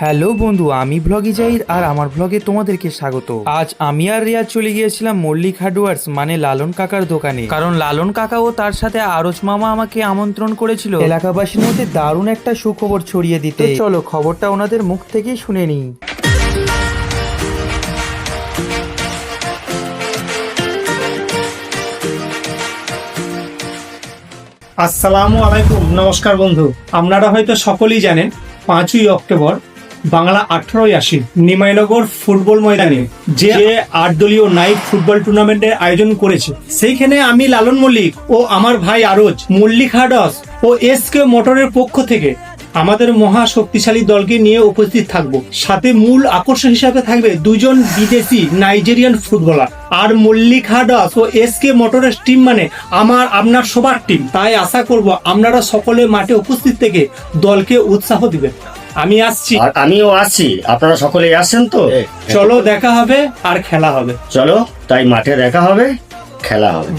Hello বন্ধু, আমি ভ্লগে জাহির আর আমার ভ্লগে তোমাদেরকে স্বাগত। আজ আমি আর রিয়াজ চলে গিয়েছিলাম মল্লিক হার্ডওয়ার্স মানে লালন কাকার দোকানে। কারণ লালন কাকা ও তার সাথে আরজ মামা আমাকে আমন্ত্রণ করেছিল। এলাকাবাসীর মধ্যে দারুণ একটা সুখবর ছড়িয়ে দিতে। চলো খবরটা ওনাদের মুখ থেকেই শুনে নিই। আসসালামু আলাইকুম, নমস্কার বন্ধু। আপনারা হয়তো সকলেই জানেন, পাঁচই অক্টোবর বাংলা আঠারোই আশি নিমাইনগর ফুটবল ময়দানে যে আট দলীয় নাইট ফুটবল টুর্নামেন্টের আয়োজন করেছে। সেইখানে আমি লালন মল্লিক ও আমার ভাই আরজ মল্লিক হাডস ও এস কে মোটরের পক্ষ থেকে আমাদের মহা শক্তিশালী দলকে নিয়ে উপস্থিত থাকব। সাথে মূল আকর্ষণ হিসাবে থাকবে দুজন বিদেশি নাইজেরিয়ান ফুটবলার। আর মল্লিক হাডাস ও এস কে মোটরের টিম মানে আমার, আপনার সবার টিম। তাই আশা করব আপনারা সকলে মাঠে উপস্থিত থেকে দলকে উৎসাহ দিবেন। আমি আসছি। আর আমিও আসছি। আপনারা সকলেই আসছেন তো? চলো দেখা হবে আর খেলা হবে। চলো তাই মাঠে দেখা হবে খেলা হবে।